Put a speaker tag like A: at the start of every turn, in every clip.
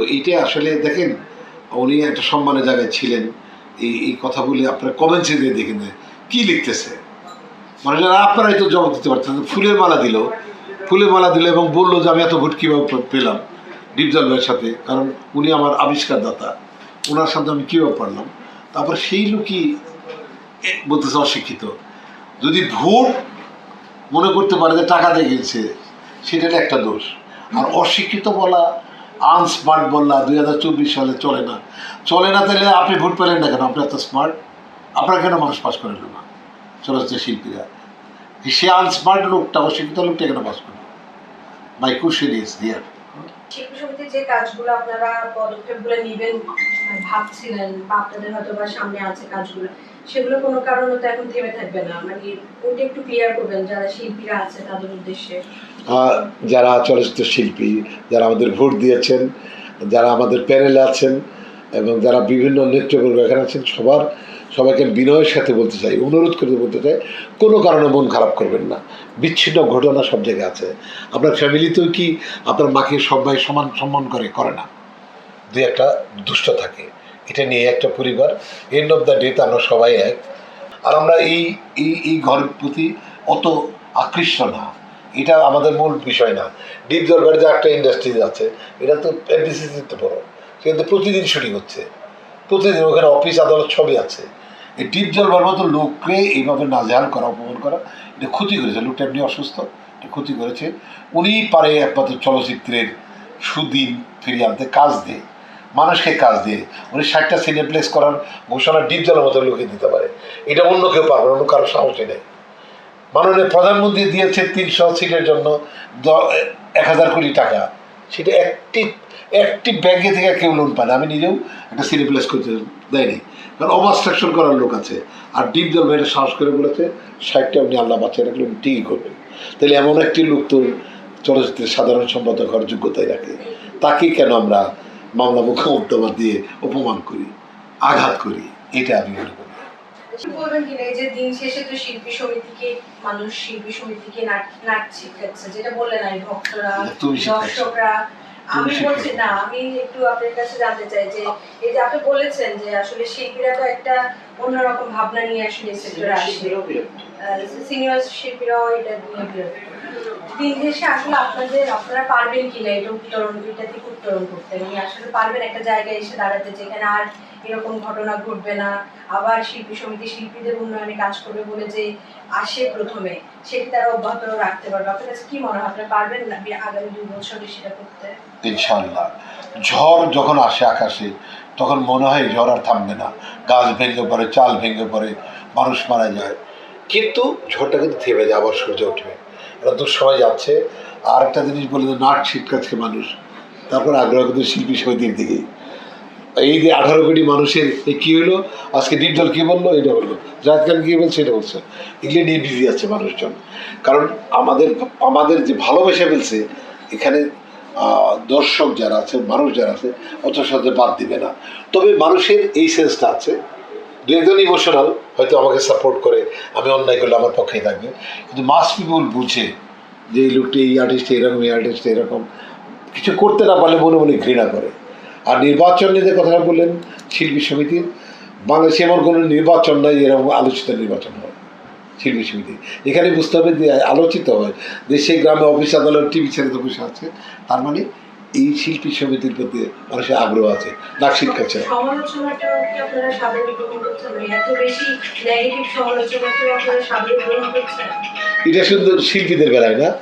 A: তো এইটা আসলে দেখেন, উনি একটা সম্মানের জায়গায় ছিলেন। এই এই কথাগুলি আপনার কমেন্টসে দিয়ে দেখেন কি লিখতেছে। মানে যারা আপনারাই তো জবাব দিতে পারতেন ফুলের মালা দিল। ফুলের মালা দিল এবং বলল যে আমি এত ভোট কীভাবে পেলাম ডিপজল ভাইয়ের সাথে, কারণ উনি আমার আবিষ্কারদাতা। ওনার সাথে আমি কীভাবে পারলাম? তারপর সেই লোকই বলতেছে অশিক্ষিত। যদি ভোট মনে করতে পারে যে টাকা দিয়ে গেছে সেটা একটা দোষ। আর অশিক্ষিত বলা আনস্মার্ট বললা, দুই হাজার চব্বিশ সালে চলে না। চলে না তাহলে আপনি ভোট পেলেন না কেন? আপনি এত স্মার্ট আপনার কেন মানুষ পাস করেন না? চলচ্চিত্র শিল্পীরা। সে আনস্মার্ট লোকটা, অশিক্ষিত লোকটা কেন পাস করে? মাই কোশ্চেন ইজ হিয়ার
B: শিল্পী সমিতির যে কাজগুলো আপনারা পদক্ষেপগুলো নেবেন, ভাবছিলেন বা আপনাদের হয়তো বা সামনে আছে কাজগুলো, সেগুলো কোনো কারণে তো এখন থেমে থাকবে না। মানে ওটা একটু করবেন, যারা শিল্পীরা আছে তাদের উদ্দেশ্যে?
A: যারা চলচ্চিত্র শিল্পী, যারা আমাদের ভোট দিয়েছেন, যারা আমাদের প্যানেলে আছেন, এবং যারা বিভিন্ন নেতৃবর্গ এখানে আছেন, সবার সবাইকে বিনয়ের সাথে বলতে চাই, অনুরোধ করে বলতে চাই, কোনো কারণে মন খারাপ করবেন না। বিচ্ছিন্ন ঘটনা সব জায়গায় আছে। আপনার ফ্যামিলিতেও কি আপনার মাকে সবাই সমান সম্মান করে? করে না। দুই একটা দুষ্ট থাকে। এটা নিয়ে একটা পরিবার। এন্ড অফ দ্য ডেতে আমরা সবাই এক। আর আমরা এই এই এই ঘরের প্রতি অত আকৃষ্ট না। এটা আমাদের মূল বিষয় না। ডিপ জলবার যে একটা ইন্ডাস্ট্রিজ আছে, এটা তো এফডিসিতে বড়। কিন্তু প্রতিদিন শুটিং হচ্ছে। প্রতিদিন ওখানে অফিস আদালত সবই আছে। এই ডিপ জলবার মতো লোককে এইভাবে নাজেহাল করা, অপমান করা, এটা ক্ষতি করেছে। লোকটা এমনি অসুস্থ, এটা ক্ষতি করেছে। উনি পারে একমাত্র চলচ্চিত্রের সুদিন ফিরিয়ে আনতে কাজ দিয়ে, মানুষকে কাজ দিয়ে। উনি ষাটটা সিনে প্লেস করার ঘোষণা ডিপ জলের মতো লোকে দিতে পারে। এটা অন্য কেউ পারবে অন্য কারও সাহসই নেই। মাননীয় প্রধানমন্ত্রী দিয়েছে তিনশো সিটের জন্য এক হাজার কোটি টাকা। সেটা একটি একটি ব্যাংকে থেকে কেউ লোন পায় না। আমি নিজেও একটা প্লেস করতে দেয়নি। কারণ অবস্ট্রাকশন করার লোক আছে। আর ডিপ জল ভাইটা সাহস করে বলেছে, ষাটটা আপনি আল্লাহ বাচ্চা রাখলে ঠিকই করবেন। তাহলে এমন একটি লোক তো চলচ্চিত্রের সাধারণ সম্পাদক হওয়ার যোগ্যতায় রাখে। তাকে কেন আমরা মামলা মুখোমুক্তমা দিয়ে অপমান করি, আঘাত করি? এটা আমি মনে করি।
B: বলবেন কিনা এই যে দিন শেষে তো শিল্পী সমিতিকে মানুষ শিল্পী সমিতিকে নাচ নাচ শিখাচ্ছে যেটা বললেন আমি ভক্তরা দর্শকরা। আমি বলছি না আমি একটু আপনার কাছে জানতে চাই যে এই যে আপনি বলেছেন যে আসলে শিল্পীরা তো একটা অন্যরকম ভাবনা নিয়ে আসলে সেক্টরে আসে সিনিয়র শিল্পীরাও এটা নিয়ে বিরক্ত। দিন শেষে আসলে আপনাদের, আপনারা পারবেন কিনা? এটা উত্তরণ এটা থেকে উত্তরণ করতে মানে আসলে পারবেন একটা জায়গায় এসে দাঁড়াতে, যেখানে আর এরকম ঘটনা ঘটবে না। আবার শিল্পী সমিতি শিল্পীদের উন্নয়নে কাজ করবে বলে যে আসে প্রথমে, সেটি তারা অব্যাহত রাখতে পারবে। আপনার কাছে কি মনে হয়? আপনারা পারবেন না আগামী দুই বছরে সেটা করতে?
A: ইনশাল্লাহ ঝড় যখন আসে আকাশে, তখন মনে হয় ঝড় আর থামবে না। গাছ ভেঙে পড়ে, চাল ভেঙে পড়ে, মানুষ মারা যায়। কিন্তু ঝড়টা কিন্তু থেমে যায়, আবার সূর্য উঠবে এটা দুঃসময় যাচ্ছে। আর একটা জিনিস বলে যে নাট ছিটকাচ্ছে মানুষ। তারপর আগ্রহ কিন্তু শিল্পী সমিতির দিকেই এই যে আঠারো কোটি মানুষের কী হলো? আজকে ডিপজল কী বলল? এটা বলল। জাহেদ খান কী বলছে? এটা বলছে। এগুলো নিয়ে বিজি আছে মানুষজন। কারণ আমাদের আমাদের যে ভালোবেসে ফেলছে এখানে দর্শক যারা আছে, মানুষ যারা আছে, অত সাথে বাদ দিবে না। তবে মানুষের এই সেন্সটা আছে। দু ইমোশনাল, হয়তো আমাকে সাপোর্ট করে, আমি অন্যায় করলে আমার পক্ষেই থাকবে। কিন্তু মাস পিপুল বুঝে যে এই লোকটি এই আর্টিস্ট এরকম, এই আর্টিস্ট এরকম। কিছু করতে না পারলে মনে মনে ঘৃণা করে। আর নির্বাচন নিয়ে যে কথাটা বললেন, শিল্পী সমিতির বাংলাদেশে এমন কোনো নির্বাচন নাই এরকম আলোচিত নির্বাচন হয়। শিল্পী সমিতি। এখানে বুঝতে হবে যে আলোচিত হয়। দেশে, গ্রামে, অফিস, আদালত টিভি ছেড়ে তো বসে আছে। তার মানে এই শিল্পী সমিতির প্রতি মানুষের আগ্রহ আছে নাক
B: করছেন? মানে করছেন?
A: এটা শুধু শিল্পীদের বেলায় না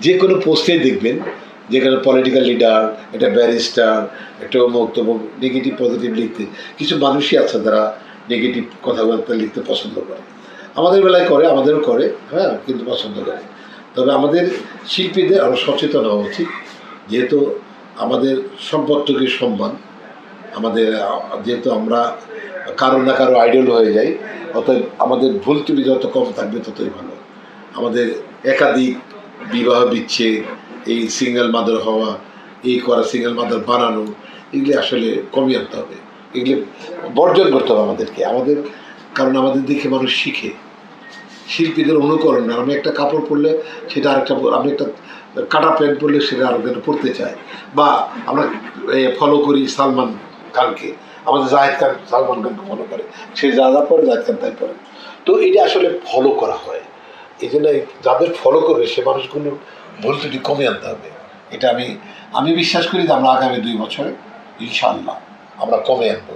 A: যে কোনো পোস্টেই দেখবেন যেখানে পলিটিক্যাল লিডার একটা ব্যারিস্টার একটা অমুক তমুক নেগেটিভ পজিটিভ লিখতে কিছু মানুষই আছে যারা নেগেটিভ কথাবার্তা লিখতে পছন্দ করে। আমাদের বেলায় করে আমাদেরও করে হ্যাঁ কিন্তু পছন্দ করে। তবে আমাদের শিল্পীদের আরও সচেতন হওয়া উচিত যেহেতু আমাদের সম্পত্তিকে সম্মান। আমাদের, যেহেতু আমরা কারও না কারও আইডল হয়ে যাই, অতএব আমাদের ভুল ত্রুটি যত কম থাকবে ততই ভালো। আমাদের একাধিক বিবাহ বিচ্ছেদ, এই সিঙ্গেল মাদার হওয়া, এই করা সিঙ্গেল মাদার বানানো, এগুলি আসলে কমিয়ে আনতে হবে। এগুলি বর্জন করতে হবে আমাদেরকে। আমাদের, কারণ আমাদের দেখে মানুষ শিখে। শিল্পীদের অনুকরণ না। আমি একটা কাপড় পরলে সেটা আরেকটা আমি একটা কাটা প্যান্ট পরলে সেটা আরেকটা পরতে চাই। বা আমরা ফলো করি সালমান খানকে। আমাদের জাহেদ খান সালমান খানকে ফলো করে। সে যা যা পরে জাহেদ খান তাই পরে। তো এটা আসলে ফলো করা হয়। এই জন্য যাদের ফলো করবে, সে মানুষগুলো ভুল ত্রুটি কমে আনতে হবে। এটা আমি আমি বিশ্বাস করি যে আমরা আগামী দুই বছরে, ইনশাআল্লাহ, আমরা কমে আনব।